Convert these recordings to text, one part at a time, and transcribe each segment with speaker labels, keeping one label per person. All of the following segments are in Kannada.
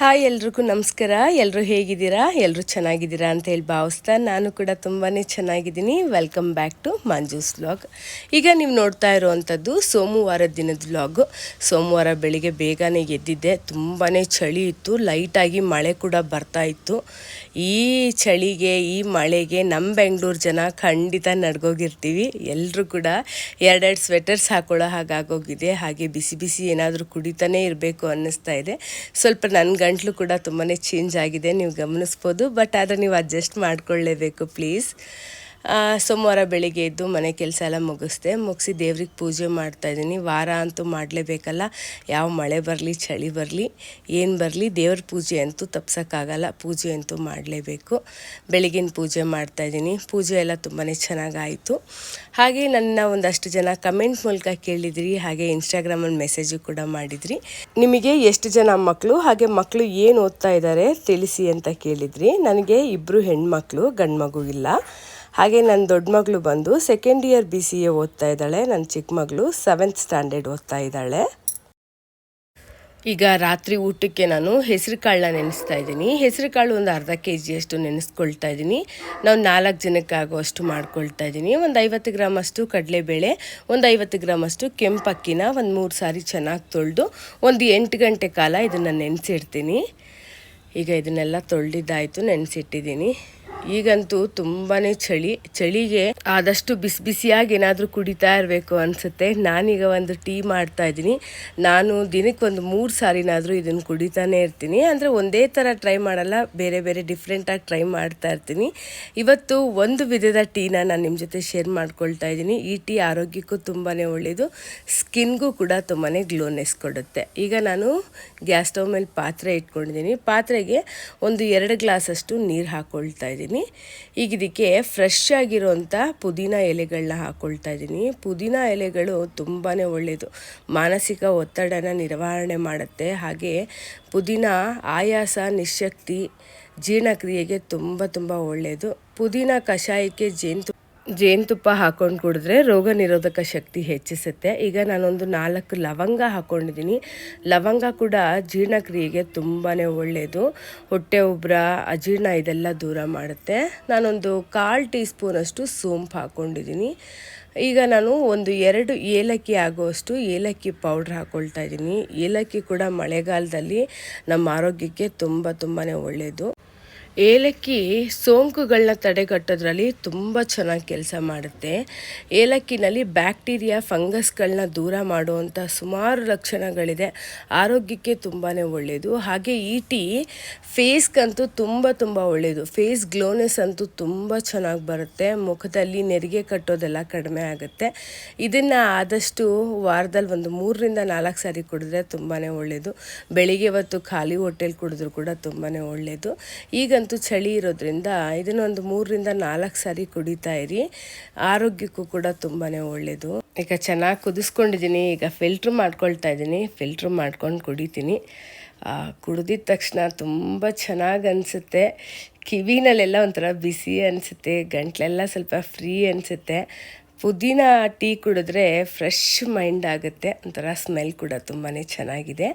Speaker 1: ಹಾಯ್ ಎಲ್ರಿಗೂ ನಮಸ್ಕಾರ. ಎಲ್ಲರೂ ಹೇಗಿದ್ದೀರಾ? ಎಲ್ಲರೂ ಚೆನ್ನಾಗಿದ್ದೀರಾ ಅಂತ ಹೇಳಿ ಭಾವಿಸ್ತಾ ನಾನು ಕೂಡ ತುಂಬಾ ಚೆನ್ನಾಗಿದ್ದೀನಿ. Welcome back to Manju's vlog ಈಗ ನೀವು ನೋಡ್ತಾ ಇರೋವಂಥದ್ದು ಸೋಮವಾರದ ದಿನದ ವ್ಲಾಗು ಸೋಮವಾರ ಬೆಳಿಗ್ಗೆ ಬೇಗನೆ ಎದ್ದಿದ್ದೆ. ತುಂಬಾ ಚಳಿ ಇತ್ತು. ಲೈಟಾಗಿ ಮಳೆ ಕೂಡ ಬರ್ತಾ ಇತ್ತು. ಈ ಚಳಿಗೆ, ಈ ಮಳೆಗೆ ನಮ್ಮ ಬೆಂಗಳೂರು ಜನ ಖಂಡಿತ ನಡ್ಗೋಗಿರ್ತೀವಿ. ಎಲ್ಲರೂ ಕೂಡ ಎರಡೆರಡು ಸ್ವೆಟರ್ಸ್ ಹಾಕೊಳ್ಳೋ ಹಾಗಾಗೋಗಿದೆ. ಹಾಗೆ ಬಿಸಿ ಬಿಸಿ ಏನಾದರೂ ಕುಡಿತಾನೇ ಇರಬೇಕು ಅನ್ನಿಸ್ತಾ ಇದೆ. ಸ್ವಲ್ಪ ನನ್ನ ಗಂಟ್ಲು ಕೂಡ ತುಂಬಾ ಚೇಂಜ್ ಆಗಿದೆ ನೀವು ಗಮನಿಸ್ಬೋದು ಬಟ್ ಆದರೆ ನೀವು ಅಡ್ಜಸ್ಟ್ ಮಾಡ್ಕೊಳ್ಳೇಬೇಕು ಪ್ಲೀಸ್ ಸೋಮವಾರ ಬೆಳಿಗ್ಗೆ ಎದ್ದು ಮನೆ ಕೆಲಸ ಎಲ್ಲ ಮುಗಿಸ್ದೆ, ಮುಗಿಸಿ ದೇವ್ರಿಗೆ ಪೂಜೆ ಮಾಡ್ತಾಯಿದ್ದೀನಿ ವಾರ ಅಂತೂ ಮಾಡಲೇಬೇಕಲ್ಲ. ಯಾವ ಮಳೆ ಬರಲಿ, ಚಳಿ ಬರಲಿ, ಏನು ಬರಲಿ, ದೇವ್ರ ಪೂಜೆ ಅಂತೂ ತಪ್ಸೋಕ್ಕಾಗಲ್ಲ. ಪೂಜೆ ಅಂತೂ ಮಾಡಲೇಬೇಕು. ಬೆಳಗಿನ ಪೂಜೆ ಮಾಡ್ತಾಯಿದ್ದೀನಿ ಪೂಜೆ ಎಲ್ಲ ತುಂಬಾ ಚೆನ್ನಾಗಾಯಿತು. ಹಾಗೆ ನನ್ನ ಒಂದಷ್ಟು ಜನ ಕಮೆಂಟ್ ಮೂಲಕ ಕೇಳಿದ್ರಿ, ಹಾಗೆ ಇನ್ಸ್ಟಾಗ್ರಾಮಲ್ಲಿ ಮೆಸೇಜು ಕೂಡ ಮಾಡಿದ್ರಿ. ನಿಮಗೆ ಎಷ್ಟು ಜನ ಮಕ್ಕಳು ಹಾಗೆ ಮಕ್ಕಳು ಏನು ಓದ್ತಾ ಇದ್ದಾರೆ ತಿಳಿಸಿ ಅಂತ ಕೇಳಿದ್ರಿ. ನನಗೆ ಇಬ್ಬರು ಹೆಣ್ಮಕ್ಳು ಗಂಡು ಮಗು ಇಲ್ಲ. ಹಾಗೆ ನನ್ನ ದೊಡ್ಡ ಮಗಳು ಬಂದು second year B C A ಓದ್ತಾ ಇದ್ದಾಳೆ. ನನ್ನ ಚಿಕ್ಕ ಮಗಳು ಸೆವೆಂತ್ ಸ್ಟ್ಯಾಂಡರ್ಡ್ ಓದ್ತಾ ಇದ್ದಾಳೆ. ಈಗ ರಾತ್ರಿ ಊಟಕ್ಕೆ ನಾನು ಹೆಸರು ಕಾಳನ್ನ ನೆನೆಸ್ತಾ ಇದ್ದೀನಿ. ಹೆಸರು ಕಾಳು ಒಂದು ಅರ್ಧ ಕೆ ಜಿಯಷ್ಟು ನೆನೆಸ್ಕೊಳ್ತಾ ಇದ್ದೀನಿ. ನಾವು ನಾಲ್ಕು ಜನಕ್ಕಾಗುವಷ್ಟು ಮಾಡ್ಕೊಳ್ತಾ ಇದ್ದೀನಿ. ಒಂದು ಐವತ್ತು ಗ್ರಾಮ್ ಅಷ್ಟು ಕಡಲೆಬೇಳೆ, ಒಂದು ಐವತ್ತು ಗ್ರಾಮ್ ಅಷ್ಟು ಕೆಂಪಕ್ಕಿನ ಒಂದು ಮೂರು ಸಾರಿ ಚೆನ್ನಾಗಿ ತೊಳೆದು ಒಂದು ಎಂಟು ಗಂಟೆ ಕಾಲ ಇದನ್ನು ನೆನೆಸಿಡ್ತೀನಿ. ಈಗ ಇದನ್ನೆಲ್ಲ ತೊಳೆದಿದ್ದಾಯಿತು, ನೆನೆಸಿಟ್ಟಿದ್ದೀನಿ. ಈಗಂತೂ ತುಂಬಾನೇ ಚಳಿ. ಚಳಿಗೆ ಆದಷ್ಟು ಬಿಸಿ ಬಿಸಿಯಾಗಿ ಏನಾದರೂ ಕುಡಿತಾ ಇರಬೇಕು ಅನಿಸುತ್ತೆ. ನಾನೀಗ ಒಂದು ಟೀ ಮಾಡ್ತಾ ಇದ್ದೀನಿ. ನಾನು ದಿನಕ್ಕೆ ಒಂದು ಮೂರು ಸಾರಿನಾದರೂ ಇದನ್ನು ಕುಡಿತಾನೆ ಇರ್ತೀನಿ. ಅಂದರೆ ಒಂದೇ ಥರ ಟ್ರೈ ಮಾಡಲ್ಲ, ಬೇರೆ ಬೇರೆ ಡಿಫ್ರೆಂಟಾಗಿ ಟ್ರೈ ಮಾಡ್ತಾ ಇರ್ತೀನಿ. ಇವತ್ತು ಒಂದು ವಿಧದ ಟೀನ ನಾನು ನಿಮ್ಮ ಜೊತೆ ಶೇರ್ ಮಾಡ್ಕೊಳ್ತಾ ಇದ್ದೀನಿ. ಈ ಟೀ ಆರೋಗ್ಯಕ್ಕೂ ತುಂಬಾ ಒಳ್ಳೆಯದು ಸ್ಕಿನ್ಗೂ ಕೂಡ ತುಂಬಾ ಗ್ಲೋನೆಸ್ ಕೊಡುತ್ತೆ. ಈಗ ನಾನು ಗ್ಯಾಸ್ ಸ್ಟವ್ ಮೇಲೆ ಪಾತ್ರೆ ಇಟ್ಕೊಂಡಿದ್ದೀನಿ. ಪಾತ್ರೆಗೆ ಒಂದು ಎರಡು ಗ್ಲಾಸಷ್ಟು ನೀರು ಹಾಕ್ಕೊಳ್ತಾ ಇದ್ದೀನಿ. ಈಗ ಇದಕ್ಕೆ ಫ್ರೆಶ್ ಆಗಿರೋಂಥ ಪುದೀನ ಎಲೆಗಳನ್ನ ಹಾಕ್ಕೊಳ್ತಾ ಇದ್ದೀನಿ. ಪುದೀನ ಎಲೆಗಳು ತುಂಬಾ ಒಳ್ಳೆಯದು ಮಾನಸಿಕ ಒತ್ತಡನ ನಿರ್ವಹಣೆ ಮಾಡುತ್ತೆ. ಹಾಗೆ ಪುದೀನ ಆಯಾಸ, ನಿಶಕ್ತಿ, ಜೀರ್ಣಕ್ರಿಯೆಗೆ ತುಂಬ ತುಂಬ ಒಳ್ಳೆಯದು ಪುದೀನ ಕಷಾಯಕ್ಕೆ ಜೇನು ಜೇನುತುಪ್ಪ ಹಾಕೊಂಡು ಕುಡಿದ್ರೆ ರೋಗ ನಿರೋಧಕ ಶಕ್ತಿ ಹೆಚ್ಚಿಸುತ್ತೆ. ಈಗ ನಾನೊಂದು ನಾಲ್ಕು ಲವಂಗ ಹಾಕ್ಕೊಂಡಿದ್ದೀನಿ ಲವಂಗ ಕೂಡ ಜೀರ್ಣಕ್ರಿಯೆಗೆ ತುಂಬಾ ಒಳ್ಳೆಯದು ಹೊಟ್ಟೆ ಉಬ್ಬರ ಅಜೀರ್ಣ ಇದೆಲ್ಲ ದೂರ ಮಾಡುತ್ತೆ. ನಾನೊಂದು ಕಾಲು ಟೀ ಸ್ಪೂನಷ್ಟು ಸೋಂಪು ಹಾಕ್ಕೊಂಡಿದ್ದೀನಿ ಈಗ ನಾನು ಒಂದು ಎರಡು ಏಲಕ್ಕಿ ಆಗುವಷ್ಟು ಏಲಕ್ಕಿ ಪೌಡ್ರ್ ಹಾಕ್ಕೊಳ್ತಾ ಇದ್ದೀನಿ. ಏಲಕ್ಕಿ ಕೂಡ ಮಳೆಗಾಲದಲ್ಲಿ ನಮ್ಮ ಆರೋಗ್ಯಕ್ಕೆ ತುಂಬ ತುಂಬಾ ಒಳ್ಳೆಯದು ಏಲಕ್ಕಿ ಸೋಂಕುಗಳನ್ನ ತಡೆಗಟ್ಟೋದ್ರಲ್ಲಿ ತುಂಬ ಚೆನ್ನಾಗಿ ಕೆಲಸ ಮಾಡುತ್ತೆ. ಏಲಕ್ಕಿನಲ್ಲಿ ಬ್ಯಾಕ್ಟೀರಿಯಾ ಫಂಗಸ್ಗಳನ್ನ ದೂರ ಮಾಡುವಂಥ ಸುಮಾರು ಲಕ್ಷಣಗಳಿದೆ. ಆರೋಗ್ಯಕ್ಕೆ ತುಂಬಾ ಒಳ್ಳೆಯದು ಹಾಗೆ ಈ ಟೀ ಫೇಸ್ಗಂತೂ ತುಂಬ ತುಂಬ ಒಳ್ಳೆಯದು ಫೇಸ್ ಗ್ಲೋನೆಸ್ ಅಂತೂ ತುಂಬ ಚೆನ್ನಾಗಿ ಬರುತ್ತೆ. ಮುಖದಲ್ಲಿ ನೆರಿಗೆ ಕಟ್ಟೋದೆಲ್ಲ ಕಡಿಮೆ ಆಗುತ್ತೆ. ಇದನ್ನು ಆದಷ್ಟು ವಾರದಲ್ಲಿ ಒಂದು ಮೂರರಿಂದ ನಾಲ್ಕು ಸಾರಿ ಕುಡಿದ್ರೆ ತುಂಬಾ ಒಳ್ಳೆಯದು ಬೆಳಿಗ್ಗೆ ಹೊತ್ತು ಖಾಲಿ ಹೊಟ್ಟೆಲಿ ಕುಡಿದ್ರು ಕೂಡ ತುಂಬಾ ಒಳ್ಳೆಯದು ಈಗಂತೂ ಅಂತೂ ಚಳಿ ಇರೋದ್ರಿಂದ ಇದನ್ನೊಂದು ಮೂರರಿಂದ ನಾಲ್ಕು ಸಾರಿ ಕುಡಿತಾ ಇರಿ. ಆರೋಗ್ಯಕ್ಕೂ ಕೂಡ ತುಂಬಾ ಒಳ್ಳೆಯದು ಈಗ ಚೆನ್ನಾಗಿ ಕುದಿಸ್ಕೊಂಡಿದ್ದೀನಿ ಈಗ ಫಿಲ್ಟ್ರ್ ಮಾಡ್ಕೊಳ್ತಾ ಇದ್ದೀನಿ ಫಿಲ್ಟ್ರ್ ಮಾಡ್ಕೊಂಡು ಕುಡಿತೀನಿ. ಕುಡಿದಿದ ತಕ್ಷಣ ತುಂಬ ಚೆನ್ನಾಗಿ ಅನಿಸುತ್ತೆ. ಕಿವಿನಲ್ಲೆಲ್ಲ ಒಂಥರ ಬಿಸಿ ಅನಿಸುತ್ತೆ, ಗಂಟ್ಲೆಲ್ಲ ಸ್ವಲ್ಪ ಫ್ರೀ ಅನಿಸುತ್ತೆ. ಪುದೀನ ಟೀ ಕುಡಿದ್ರೆ ಫ್ರೆಶ್ ಮೈಂಡ್ ಆಗುತ್ತೆ, ಒಂಥರ ಸ್ಮೆಲ್ ಕೂಡ ತುಂಬಾ ಚೆನ್ನಾಗಿದೆ.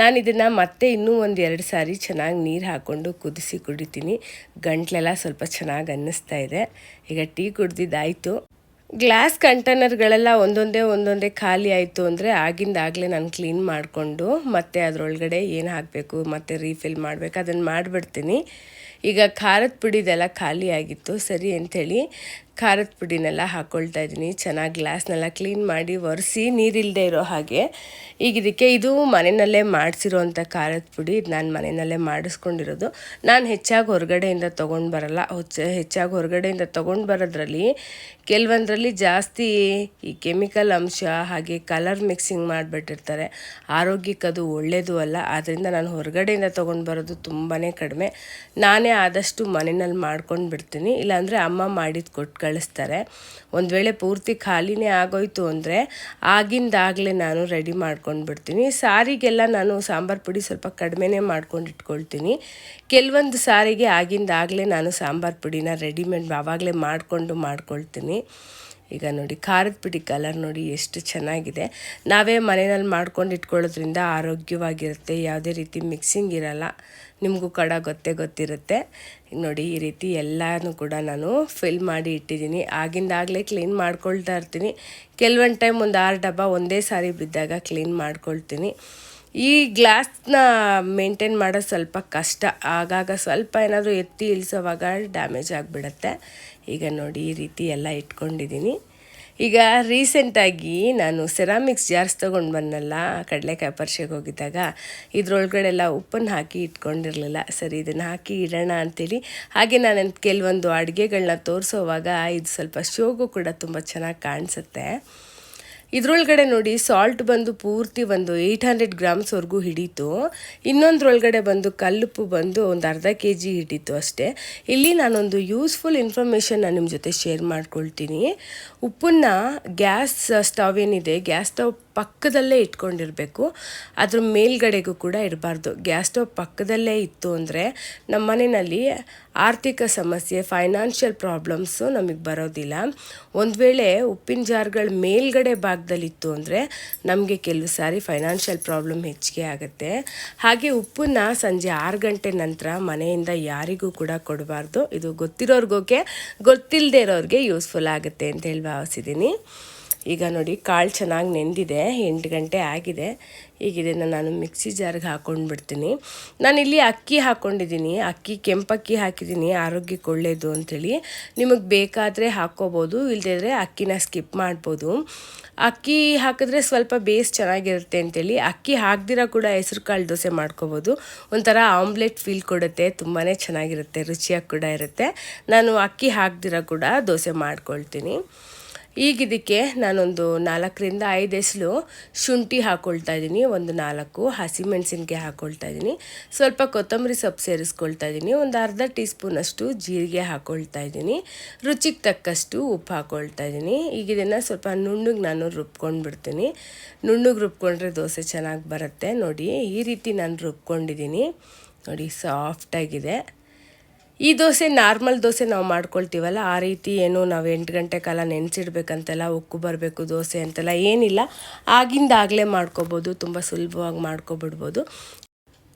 Speaker 1: ನಾನು ಇದನ್ನು ಮತ್ತೆ ಇನ್ನೂ ಒಂದು ಎರಡು ಸಾರಿ ಚೆನ್ನಾಗಿ ನೀರು ಹಾಕ್ಕೊಂಡು ಕುದಿಸಿ ಕುಡಿತೀನಿ. ಗಂಟ್ಲೆಲ್ಲ ಸ್ವಲ್ಪ ಚೆನ್ನಾಗಿ ಅನ್ನಿಸ್ತಾ ಇದೆ. ಈಗ ಟೀ ಕುಡ್ದಿದ್ದಾಯಿತು. ಗ್ಲಾಸ್ ಕಂಟೈನರ್ಗಳೆಲ್ಲ ಒಂದೊಂದೇ ಒಂದೊಂದೇ ಖಾಲಿ ಆಯಿತು ಅಂದರೆ ಆಗಿಂದಾಗಲೇ ನಾನು ಕ್ಲೀನ್ ಮಾಡಿಕೊಂಡು ಮತ್ತೆ ಅದರೊಳಗಡೆ ಏನು ಹಾಕಬೇಕು, ಮತ್ತೆ ರೀಫಿಲ್ ಮಾಡಬೇಕು ಅದನ್ನು ಮಾಡಿಬಿಡ್ತೀನಿ. ಈಗ ಖಾರದ ಪುಡಿದೆಲ್ಲ ಖಾಲಿ ಆಗಿತ್ತು, ಸರಿ ಅಂಥೇಳಿ ಖಾರದ ಪುಡಿನೆಲ್ಲ ಹಾಕ್ಕೊಳ್ತಾ ಇದ್ದೀನಿ. ಚೆನ್ನಾಗಿ ಗ್ಲಾಸ್ನೆಲ್ಲ ಕ್ಲೀನ್ ಮಾಡಿ ಒರೆಸಿ ನೀರಿಲ್ಲದೆ ಇರೋ ಹಾಗೆ. ಈಗ ಇದಕ್ಕೆ ಇದು ಮನೆಯಲ್ಲೇ ಮಾಡಿಸಿರೋವಂಥ ಖಾರದ ಪುಡಿ, ಇದು ನಾನು ಮನೆಯಲ್ಲೇ ಮಾಡಿಸ್ಕೊಂಡಿರೋದು. ನಾನು ಹೆಚ್ಚಾಗಿ ಹೊರಗಡೆಯಿಂದ ತೊಗೊಂಡು ಬರಲ್ಲ. ಹೆಚ್ಚಾಗಿ ಹೊರಗಡೆಯಿಂದ ತೊಗೊಂಡು ಬರೋದ್ರಲ್ಲಿ ಕೆಲವೊಂದರಲ್ಲಿ ಜಾಸ್ತಿ ಈ ಕೆಮಿಕಲ್ ಅಂಶ ಹಾಗೆ ಕಲರ್ ಮಿಕ್ಸಿಂಗ್ ಮಾಡಿಬಿಟ್ಟಿರ್ತಾರೆ. ಆರೋಗ್ಯಕ್ಕೆ ಅದು ಒಳ್ಳೆಯದು ಅಲ್ಲ. ಆದ್ದರಿಂದ ನಾನು ಹೊರಗಡೆಯಿಂದ ತೊಗೊಂಡು ಬರೋದು ತುಂಬಾ ಕಡಿಮೆ. ನಾನೇ ಆದಷ್ಟು ಮನೆಯಲ್ಲಿ ಮಾಡ್ಕೊಂಡು ಬಿಡ್ತೀನಿ. ಇಲ್ಲಾಂದರೆ ಅಮ್ಮ ಮಾಡಿದ್ದು ಕೊಟ್ಟು ಕಳಿಸ್ತಾರೆ. ಒಂದು ವೇಳೆ ಪೂರ್ತಿ ಖಾಲಿನೇ ಆಗೋಯ್ತು ಅಂದರೆ ಆಗಿಂದಾಗಲೇ ನಾನು ರೆಡಿ ಮಾಡ್ಕೊಂಡು ಬಿಡ್ತೀನಿ. ಸಾರಿಗೆಲ್ಲ ನಾನು ಸಾಂಬಾರು ಪುಡಿ ಸ್ವಲ್ಪ ಕಡಿಮೆನೇ ಮಾಡ್ಕೊಂಡು ಇಟ್ಕೊಳ್ತೀನಿ. ಕೆಲವೊಂದು ಸಾರಿಗೆ ಆಗಿಂದಾಗಲೇ ನಾನು ಸಾಂಬಾರು ಪುಡಿನ ರೆಡಿಮೇಡ್ ಆವಾಗಲೇ ಮಾಡಿಕೊಂಡು ಮಾಡ್ಕೊಳ್ತೀನಿ. ಈಗ ನೋಡಿ, ಖಾರದ ಪುಡಿ ಕಲರ್ ನೋಡಿ ಎಷ್ಟು ಚೆನ್ನಾಗಿದೆ. ನಾವೇ ಮನೆಯಲ್ಲಿ ಮಾಡ್ಕೊಂಡು ಇಟ್ಕೊಳ್ಳೋದ್ರಿಂದ ಆರೋಗ್ಯವಾಗಿರುತ್ತೆ. ಯಾವುದೇ ರೀತಿ ಮಿಕ್ಸಿಂಗ್ ಇರಲ್ಲ. ನಿಮಗೂ ಕಡ ಗೊತ್ತೇ ಗೊತ್ತಿರುತ್ತೆ. ನೋಡಿ, ಈ ರೀತಿ ಎಲ್ಲನೂ ಕೂಡ ನಾನು ಫಿಲ್ ಮಾಡಿ ಇಟ್ಟಿದ್ದೀನಿ. ಆಗಿಂದಾಗಲೇ ಕ್ಲೀನ್ ಮಾಡ್ಕೊಳ್ತಾ ಇರ್ತೀನಿ. ಕೆಲವೊಂದು ಟೈಮ್ ಒಂದು ಆರು ಡಬ್ಬ ಒಂದೇ ಸಾರಿ ಬಿದ್ದಾಗ ಕ್ಲೀನ್ ಮಾಡ್ಕೊಳ್ತೀನಿ. ಈ ಗ್ಲಾಸ್ನ ಮೇಂಟೈನ್ ಮಾಡೋದು ಸ್ವಲ್ಪ ಕಷ್ಟ. ಆಗಾಗ ಸ್ವಲ್ಪ ಏನಾದರೂ ಎತ್ತಿ ಇಳಿಸೋವಾಗ ಡ್ಯಾಮೇಜ್ ಆಗಿಬಿಡತ್ತೆ. ಈಗ ನೋಡಿ ಈ ರೀತಿ ಎಲ್ಲ ಇಟ್ಕೊಂಡಿದ್ದೀನಿ. ಈಗ ರೀಸೆಂಟಾಗಿ ನಾನು ಸೆರಾಮಿಕ್ಸ್ ಜಾರ್ಸ್ ತೊಗೊಂಡು ಬಂದಲ್ಲ ಕಡಲೆಕಾಯಿ ಪರ್ಷೆಗೆ ಹೋಗಿದ್ದಾಗ ಇದ್ರೊಳಗಡೆ ಎಲ್ಲ ಉಪ್ಪನ್ನು ಹಾಕಿ ಇಟ್ಕೊಂಡಿರಲಿಲ್ಲ. ಸರಿ, ಇದನ್ನು ಹಾಕಿ ಇಡೋಣ ಅಂತೇಳಿ. ಹಾಗೆ ನಾನು ಕೆಲವೊಂದು ಅಡುಗೆಗಳನ್ನ ತೋರಿಸೋವಾಗ, ಇದು ಸ್ವಲ್ಪ ಶೋಗು ಕೂಡ ತುಂಬ ಚೆನ್ನಾಗಿ ಕಾಣಿಸುತ್ತೆ. ಇದ್ರೊಳಗಡೆ ನೋಡಿ ಸಾಲ್ಟ್ ಬಂದು ಪೂರ್ತಿ ಒಂದು ಏಯ್ಟ್ ಹಂಡ್ರೆಡ್ ಗ್ರಾಮ್ಸ್ವರೆಗೂ ಹಿಡೀತು. ಇನ್ನೊಂದ್ರೊಳಗಡೆ ಬಂದು ಕಲ್ಲುಪ್ಪು ಬಂದು ಒಂದು ಅರ್ಧ ಕೆ ಜಿ ಹಿಡಿತು ಅಷ್ಟೇ. ಇಲ್ಲಿ ನಾನೊಂದು ಯೂಸ್ಫುಲ್ ಇನ್ಫಾರ್ಮೇಷನ್ ನಾನು ನಿಮ್ಮ ಜೊತೆ ಶೇರ್ ಮಾಡ್ಕೊಳ್ತೀನಿ. ಉಪ್ಪನ್ನ ಗ್ಯಾಸ್ ಸ್ಟವ್ ಏನಿದೆ ಗ್ಯಾಸ್ ಸ್ಟವ್ ಪಕ್ಕದಲ್ಲೇ ಇಟ್ಕೊಂಡಿರಬೇಕು. ಅದ್ರ ಮೇಲ್ಗಡೆಗೂ ಕೂಡ ಇರಬಾರ್ದು. ಗ್ಯಾಸ್ ಸ್ಟವ್ ಪಕ್ಕದಲ್ಲೇ ಇತ್ತು ಅಂದರೆ ನಮ್ಮ ಮನೆಯಲ್ಲಿ ಆರ್ಥಿಕ ಸಮಸ್ಯೆ, ಫೈನಾನ್ಷಿಯಲ್ ಪ್ರಾಬ್ಲಮ್ಸು ನಮಗೆ ಬರೋದಿಲ್ಲ. ಒಂದು ವೇಳೆ ಉಪ್ಪಿನ ಜಾರ್ಗಳ ಮೇಲ್ಗಡೆ ಭಾಗದಲ್ಲಿತ್ತು ಅಂದರೆ ನಮಗೆ ಕೆಲವು ಸಾರಿ ಫೈನಾನ್ಷಿಯಲ್ ಪ್ರಾಬ್ಲಮ್ ಹೆಚ್ಚಿಗೆ ಆಗುತ್ತೆ. ಹಾಗೆ ಉಪ್ಪನ್ನ ಸಂಜೆ ಆರು ಗಂಟೆ ನಂತರ ಮನೆಯಿಂದ ಯಾರಿಗೂ ಕೂಡ ಕೊಡಬಾರ್ದು. ಇದು ಗೊತ್ತಿರೋರ್ಗೋಕೆ ಗೊತ್ತಿಲ್ಲದೆ ಇರೋರಿಗೆ ಯೂಸ್ಫುಲ್ ಆಗುತ್ತೆ ಅಂತ ಹೇಳಿ ಭಾವಿಸಿದ್ದೀನಿ ಈಗ ನೋಡಿ ಕಾಳು ಚೆನ್ನಾಗಿ ನೆಂದಿದೆ, ಎಂಟು ಗಂಟೆ ಆಗಿದೆ. ಈಗ ಇದನ್ನು ನಾನು ಮಿಕ್ಸಿ ಜಾರ್ಗೆ ಹಾಕ್ಕೊಂಡು ಬಿಡ್ತೀನಿ ನಾನಿಲ್ಲಿ ಅಕ್ಕಿ ಹಾಕ್ಕೊಂಡಿದ್ದೀನಿ ಅಕ್ಕಿ ಕೆಂಪಕ್ಕಿ ಹಾಕಿದ್ದೀನಿ. ಆರೋಗ್ಯಕ್ಕೆ ಒಳ್ಳೆಯದು ಅಂಥೇಳಿ ನಿಮಗೆ ಬೇಕಾದರೆ ಹಾಕ್ಕೋಬೋದು ಇಲ್ಲದಿದ್ರೆ ಅಕ್ಕಿನ ಸ್ಕಿಪ್ ಮಾಡ್ಬೋದು. ಅಕ್ಕಿ ಹಾಕಿದ್ರೆ ಸ್ವಲ್ಪ ಬೇಸ್ ಚೆನ್ನಾಗಿರುತ್ತೆ ಅಂತೇಳಿ ಅಕ್ಕಿ ಹಾಕ್ದಿರ ಕೂಡ ಹೆಸರು ಕಾಳು ದೋಸೆ ಮಾಡ್ಕೋಬೋದು. ಒಂಥರ ಆಮ್ಲೆಟ್ ಫೀಲ್ ಕೊಡುತ್ತೆ ತುಂಬಾ ಚೆನ್ನಾಗಿರುತ್ತೆ, ರುಚಿಯಾಗಿ ಕೂಡ ಇರುತ್ತೆ. ನಾನು ಅಕ್ಕಿ ಹಾಕ್ದಿರ ಕೂಡ ದೋಸೆ ಮಾಡ್ಕೊಳ್ತೀನಿ. ಈಗ ಇದಕ್ಕೆ ನಾನೊಂದು ನಾಲ್ಕರಿಂದ ಐದು ಎಸಲು ಶುಂಠಿ ಹಾಕ್ಕೊಳ್ತಾ ಇದ್ದೀನಿ. ಒಂದು ನಾಲ್ಕು ಹಸಿಮೆಣಸಿನ್ಕಾಯಿ ಹಾಕ್ಕೊಳ್ತಾ ಇದ್ದೀನಿ. ಸ್ವಲ್ಪ ಕೊತ್ತಂಬರಿ ಸೊಪ್ಪು ಸೇರಿಸ್ಕೊಳ್ತಾ ಇದ್ದೀನಿ. ಒಂದು ಅರ್ಧ ಟೀ ಸ್ಪೂನಷ್ಟು ಜೀರಿಗೆ ಹಾಕ್ಕೊಳ್ತಾ ಇದ್ದೀನಿ. ರುಚಿಗೆ ತಕ್ಕಷ್ಟು ಉಪ್ಪು ಹಾಕ್ಕೊಳ್ತಾ ಇದ್ದೀನಿ. ಈಗ ಇದನ್ನು ಸ್ವಲ್ಪ ನುಣ್ಣಗೆ ನಾನು ರುಬ್ಕೊಂಡು ಬಿಡ್ತೀನಿ. ನುಣ್ಣಗೆ ರುಬ್ಕೊಂಡ್ರೆ ದೋಸೆ ಚೆನ್ನಾಗಿ ಬರುತ್ತೆ. ನೋಡಿ, ಈ ರೀತಿ ನಾನು ರುಬ್ಕೊಂಡಿದ್ದೀನಿ. ನೋಡಿ ಸಾಫ್ಟಾಗಿದೆ ಈ ದೋಸೆ ನಾರ್ಮಲ್ ದೋಸೆ ನಾವು ಮಾಡ್ಕೊಳ್ತೀವಲ್ಲ, ಆ ರೀತಿ ಏನು ನಾವು ಎಂಟು ಗಂಟೆ ಕಾಲ ನೆನೆಸಿಡ್ಬೇಕಂತೆಲ್ಲ ಉಕ್ಕು ಬರಬೇಕು ದೋಸೆ ಅಂತೆಲ್ಲ ಏನಿಲ್ಲ. ಆಗಿಂದಾಗಲೇ ಮಾಡ್ಕೋಬೋದು, ತುಂಬ ಸುಲಭವಾಗಿ ಮಾಡ್ಕೊಬಿಡ್ಬೋದು.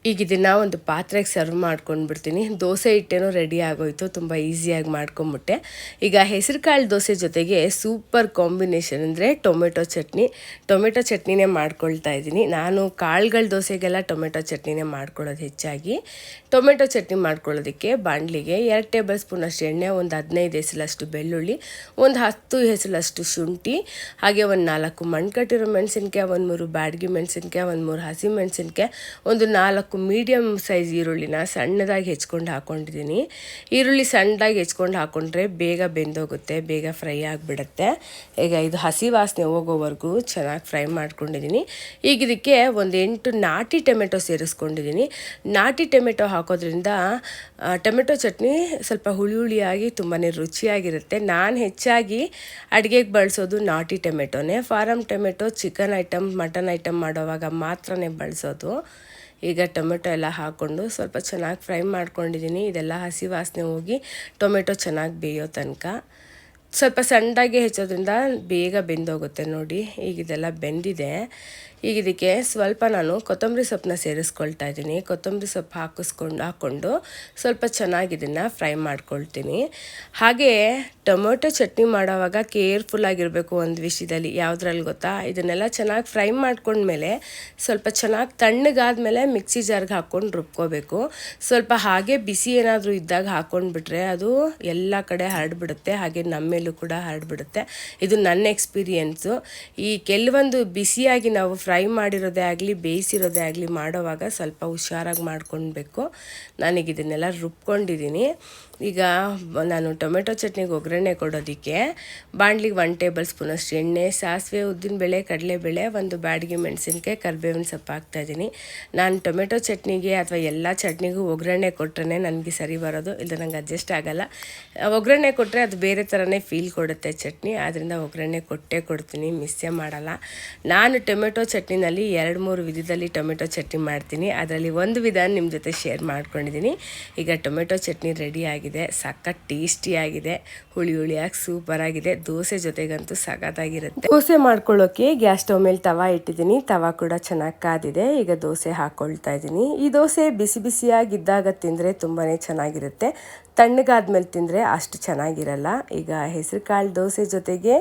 Speaker 1: ಈಗ ಇದನ್ನು ಒಂದು ಪಾತ್ರೆಗೆ ಸರ್ವ್ ಮಾಡ್ಕೊಂಡ್ಬಿಡ್ತೀನಿ. ದೋಸೆ ಹಿಟ್ಟೇನೋ ರೆಡಿ ಆಗೋಯ್ತು, ತುಂಬ ಈಸಿಯಾಗಿ ಮಾಡ್ಕೊಂಬಿಟ್ಟೆ. ಈಗ ಹೆಸರು ಕಾಳು ದೋಸೆ ಜೊತೆಗೆ ಸೂಪರ್ ಕಾಂಬಿನೇಷನ್ ಅಂದರೆ ಟೊಮೆಟೊ ಚಟ್ನಿ. ಟೊಮೆಟೊ ಚಟ್ನಿನೇ ಮಾಡ್ಕೊಳ್ತಾ ಇದ್ದೀನಿ. ನಾನು ಕಾಳುಗಳ ದೋಸೆಗೆಲ್ಲ ಟೊಮೆಟೊ ಚಟ್ನಿನೇ ಮಾಡ್ಕೊಳ್ಳೋದು ಹೆಚ್ಚಾಗಿ. ಟೊಮೆಟೊ ಚಟ್ನಿ ಮಾಡ್ಕೊಳ್ಳೋದಕ್ಕೆ ಬಾಣಲಿಗೆ ಎರಡು ಟೇಬಲ್ ಸ್ಪೂನ್ ಅಷ್ಟು ಎಣ್ಣೆ, ಒಂದು ಹದಿನೈದು ಹೆಸಲಷ್ಟು ಬೆಳ್ಳುಳ್ಳಿ, ಒಂದು ಹತ್ತು ಹೆಸಲಷ್ಟು ಶುಂಠಿ, ಹಾಗೆ ಒಂದು ನಾಲ್ಕು ಮಣ್ಕಟ್ಟಿರೋ ಮೆಣಸಿನ್ಕಾಯಿ, ಒಂದು ಮೂರು ಬ್ಯಾಡ್ಗಿ ಮೆಣಸಿನ್ಕಾಯಿ, ಒಂದು ಮೂರು ಹಸಿ ಮೆಣಸಿನ್ಕಾಯಿ, ಒಂದು ನಾಲ್ಕು ನಾಲ್ಕು ಮೀಡಿಯಮ್ ಸೈಜ್ ಈರುಳ್ಳಿನ ಸಣ್ಣದಾಗಿ ಹೆಚ್ಕೊಂಡು ಹಾಕ್ಕೊಂಡಿದ್ದೀನಿ ಈರುಳ್ಳಿ ಸಣ್ಣದಾಗಿ ಹೆಚ್ಕೊಂಡು ಹಾಕ್ಕೊಂಡ್ರೆ ಬೇಗ ಬೆಂದೋಗುತ್ತೆ, ಬೇಗ ಫ್ರೈ ಆಗಿಬಿಡುತ್ತೆ. ಈಗ ಇದು ಹಸಿ ವಾಸನೆ ಹೋಗೋವರೆಗೂ ಚೆನ್ನಾಗಿ ಫ್ರೈ ಮಾಡ್ಕೊಂಡಿದ್ದೀನಿ. ಈಗ ಇದಕ್ಕೆ ಒಂದು ಎಂಟು ನಾಟಿ ಟೊಮೆಟೊ ಸೇರಿಸ್ಕೊಂಡಿದ್ದೀನಿ. ನಾಟಿ ಟೊಮೆಟೊ ಹಾಕೋದ್ರಿಂದ ಟೊಮೆಟೊ ಚಟ್ನಿ ಸ್ವಲ್ಪ ಹುಳಿ ಹುಳಿಯಾಗಿ ತುಂಬಾ ರುಚಿಯಾಗಿರುತ್ತೆ. ನಾನು ಹೆಚ್ಚಾಗಿ ಅಡುಗೆಗೆ ಬಳಸೋದು ನಾಟಿ ಟೊಮೆಟೊನೇ. Farm tomato, chicken item, mutton item ಮಾಡೋವಾಗ ಮಾತ್ರನೇ ಬಳಸೋದು. ಈಗ ಟೊಮೆಟೊ ಎಲ್ಲ ಹಾಕ್ಕೊಂಡು ಸ್ವಲ್ಪ ಚೆನ್ನಾಗಿ ಫ್ರೈ ಮಾಡ್ಕೊಂಡಿದ್ದೀನಿ. ಇದೆಲ್ಲ ಹಸಿ ವಾಸನೆ ಹೋಗಿ ಟೊಮೆಟೊ ಚೆನ್ನಾಗಿ ಬೇಯೋ ತನಕ. ಸ್ವಲ್ಪ ಸಣ್ಣದಾಗಿ ಹೆಚ್ಚೋದ್ರಿಂದ ಬೇಗ ಬೆಂದೋಗುತ್ತೆ ನೋಡಿ. ಈಗ ಇದೆಲ್ಲ ಬೆಂದಿದೆ. ಈಗ ಇದಕ್ಕೆ ಸ್ವಲ್ಪ ನಾನು ಕೊತ್ತಂಬರಿ ಸೊಪ್ಪನ್ನ ಸೇರಿಸ್ಕೊಳ್ತಾ ಇದ್ದೀನಿ. ಕೊತ್ತಂಬರಿ ಸೊಪ್ಪು ಹಾಕಿಸ್ಕೊಂಡು, ಹಾಕ್ಕೊಂಡು ಸ್ವಲ್ಪ ಚೆನ್ನಾಗಿ ಇದನ್ನು ಫ್ರೈ ಮಾಡ್ಕೊಳ್ತೀನಿ. ಹಾಗೆ ಟೊಮೊಟೊ ಚಟ್ನಿ ಮಾಡೋವಾಗ ಕೇರ್ಫುಲ್ ಆಗಿರಬೇಕು ಒಂದು ವಿಷಯದಲ್ಲಿ. ಯಾವುದ್ರಲ್ಲಿ ಗೊತ್ತಾ? ಇದನ್ನೆಲ್ಲ ಚೆನ್ನಾಗಿ ಫ್ರೈ ಮಾಡ್ಕೊಂಡ್ಮೇಲೆ ಸ್ವಲ್ಪ ಚೆನ್ನಾಗಿ ತಣ್ಣಗಾದ್ಮೇಲೆ ಮಿಕ್ಸಿ ಜಾರ್ಗೆ ಹಾಕ್ಕೊಂಡು ರುಬ್ಕೋಬೇಕು. ಸ್ವಲ್ಪ ಹಾಗೆ ಬಿಸಿ ಏನಾದರೂ ಇದ್ದಾಗ ಹಾಕ್ಕೊಂಡ್ಬಿಟ್ರೆ ಅದು ಎಲ್ಲ ಕಡೆ ಹರಡ್ಬಿಡುತ್ತೆ. ಹಾಗೆ ನಮ್ಮೇಲೂ ಕೂಡ ಹರಡ್ಬಿಡುತ್ತೆ. ಇದು ನನ್ನ ಎಕ್ಸ್ಪೀರಿಯೆನ್ಸು. ಈ ಕೆಲವೊಂದು ಬಿಸಿಯಾಗಿ ನಾವು ಫ್ರೈ ಮಾಡಿರೋದೇ ಆಗಲಿ ಬೇಯಿಸಿರೋದೇ ಆಗಲಿ ಮಾಡೋವಾಗ ಸ್ವಲ್ಪ ಹುಷಾರಾಗಿ ಮಾಡ್ಕೊಳ್ಬೇಕು. ನಾನೀಗ ಇದನ್ನೆಲ್ಲ ರುಬ್ಕೊಂಡಿದ್ದೀನಿ. ಈಗ ನಾನು ಟೊಮೆಟೊ ಚಟ್ನಿಗೆ ಒಗ್ಗರಣೆ ಕೊಡೋದಕ್ಕೆ ಬಾಣಲಿಗೆ ಒನ್ ಟೇಬಲ್ ಸ್ಪೂನಷ್ಟು ಎಣ್ಣೆ, ಸಾಸಿವೆ ಉದ್ದಿನಬೇಳೆ ಕಡಲೆಬೇಳೆ, ಒಂದು ಬ್ಯಾಡಿಗೆ ಮೆಣಸಿನ್ಕಾಯಿ, ಕರಿಬೇವಿನ ಸೊಪ್ಪು ಹಾಕ್ತಾಯಿದ್ದೀನಿ ನಾನು ಟೊಮೆಟೊ ಚಟ್ನಿಗೆ ಅಥವಾ ಎಲ್ಲ ಚಟ್ನಿಗೂ ಒಗ್ಗರಣೆ ಕೊಟ್ಟರೆ ನನಗೆ ಸರಿ ಬರೋದು ಇಲ್ಲ ನಂಗೆ ಅಡ್ಜಸ್ಟ್ ಆಗೋಲ್ಲ. ಒಗ್ಗರಣೆ ಕೊಟ್ಟರೆ ಅದು ಬೇರೆ ಥರನೇ ಫೀಲ್ ಕೊಡುತ್ತೆ ಚಟ್ನಿ ಆದ್ದರಿಂದ ಒಗ್ಗರಣೆ ಕೊಟ್ಟೇ ಕೊಡ್ತೀನಿ ಮಿಸ್ಸೇ ಮಾಡಲ್ಲ. ನಾನು ಟೊಮೆಟೊ ಚಟ್ನಿ ಚಟ್ನಿನಲ್ಲಿ ಎರಡು ಮೂರು ವಿಧದಲ್ಲಿ ಟೊಮೆಟೊ ಚಟ್ನಿ ಮಾಡ್ತೀನಿ, ಅದರಲ್ಲಿ ಒಂದು ವಿಧಾನ ನಿಮ್ಮ ಜೊತೆ ಶೇರ್ ಮಾಡ್ಕೊಂಡಿದ್ದೀನಿ. ಈಗ ಟೊಮೆಟೊ ಚಟ್ನಿ ರೆಡಿ ಆಗಿದೆ. ಸಖತ್ ಟೇಸ್ಟಿಯಾಗಿದೆ ಹುಳಿ ಹುಳಿಯಾಗಿ ಸೂಪರ್ ಆಗಿದೆ. ದೋಸೆ ಜೊತೆಗಂತೂ ಸಖತ್ತಾಗಿರುತ್ತೆ. ದೋಸೆ ಮಾಡ್ಕೊಳ್ಳೋಕೆ ಗ್ಯಾಸ್ ಸ್ಟವ್ ಮೇಲೆ ತವಾ ಇಟ್ಟಿದ್ದೀನಿ. ತವಾ ಕೂಡ ಚೆನ್ನಾಗಿ ಕಾದಿದೆ. ಈಗ ದೋಸೆ ಹಾಕೊಳ್ತಾ ಇದ್ದೀನಿ. ಈ ದೋಸೆ ಬಿಸಿ ಬಿಸಿಯಾಗಿದ್ದಾಗ ತಿಂದರೆ ತುಂಬಾ ಚೆನ್ನಾಗಿರುತ್ತೆ. ತಣ್ಣಗಾದ್ಮೇಲೆ ತಿಂದರೆ ಅಷ್ಟು ಚೆನ್ನಾಗಿರಲ್ಲ. ಈಗ ಹೆಸರು ಕಾಳು ದೋಸೆ ಜೊತೆಗೆ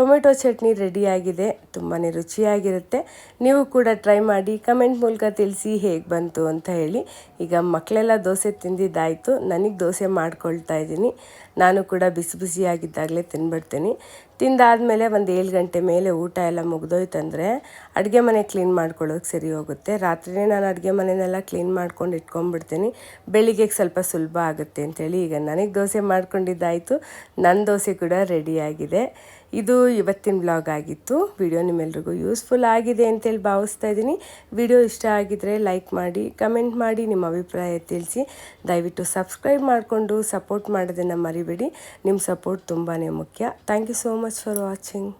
Speaker 1: ಟೊಮೆಟೊ ಚಟ್ನಿ ರೆಡಿಯಾಗಿದೆ ತುಂಬಾ ರುಚಿಯಾಗಿರುತ್ತೆ. ನೀವು ಕೂಡ ಟ್ರೈ ಮಾಡಿ, ಕಮೆಂಟ್ ಮೂಲಕ ತಿಳಿಸಿ ಹೇಗೆ ಬಂತು ಅಂತ ಹೇಳಿ. ಈಗ ಮಕ್ಕಳೆಲ್ಲ ದೋಸೆ ತಿಂದಿದ್ದಾಯಿತು, ನನಗೆ ದೋಸೆ ಮಾಡ್ಕೊಳ್ತಾ ಇದ್ದೀನಿ. ನಾನು ಕೂಡ ಬಿಸಿ ಬಿಸಿಯಾಗಿದ್ದಾಗಲೇ ತಿನ್ಬಿಡ್ತೀನಿ ತಿಂದಾದಮೇಲೆ ಒಂದು ಏಳು ಗಂಟೆ ಮೇಲೆ ಊಟ ಎಲ್ಲ ಮುಗ್ದೋಯ್ತಂದರೆ ಅಡುಗೆ ಮನೆ ಕ್ಲೀನ್ ಮಾಡ್ಕೊಳ್ಳೋಕೆ ಸರಿ ಹೋಗುತ್ತೆ. ರಾತ್ರಿನೇ ನಾನು ಅಡುಗೆ ಮನೆಯೆಲ್ಲ ಕ್ಲೀನ್ ಮಾಡ್ಕೊಂಡು ಇಟ್ಕೊಂಡ್ಬಿಡ್ತೀನಿ. ಬೆಳಿಗ್ಗೆಗೆ ಸ್ವಲ್ಪ ಸುಲಭ ಆಗುತ್ತೆ ಅಂಥೇಳಿ ಈಗ ನನಗೆ ದೋಸೆ ಮಾಡ್ಕೊಂಡಿದ್ದಾಯಿತು. ನನ್ನ ದೋಸೆ ಕೂಡ ರೆಡಿಯಾಗಿದೆ ಇದು ಇವತ್ತಿನ ಬ್ಲಾಗ್ ಆಗಿತ್ತು. ವಿಡಿಯೋ ನಿಮ್ಮೆಲ್ರಿಗೂ ಯೂಸ್ಫುಲ್ ಆಗಿದೆ ಅಂತೇಳಿ ಭಾವಿಸ್ತಾ ಇದ್ದೀನಿ. ವಿಡಿಯೋ ಇಷ್ಟ ಆಗಿದ್ರೆ ಲೈಕ್ ಮಾಡಿ ಕಮೆಂಟ್ ಮಾಡಿ, ನಿಮ್ಮ ಅಭಿಪ್ರಾಯ ತಿಳಿಸಿ. ದಯವಿಟ್ಟು ಸಬ್ಸ್ಕ್ರೈಬ್ ಮಾಡಿಕೊಂಡು ಸಪೋರ್ಟ್ ಮಾಡೋದನ್ನು ಮರಿಬೇಡಿ. ನಿಮ್ಮ ಸಪೋರ್ಟ್ ತುಂಬಾ ಮುಖ್ಯ. Thank you so much for watching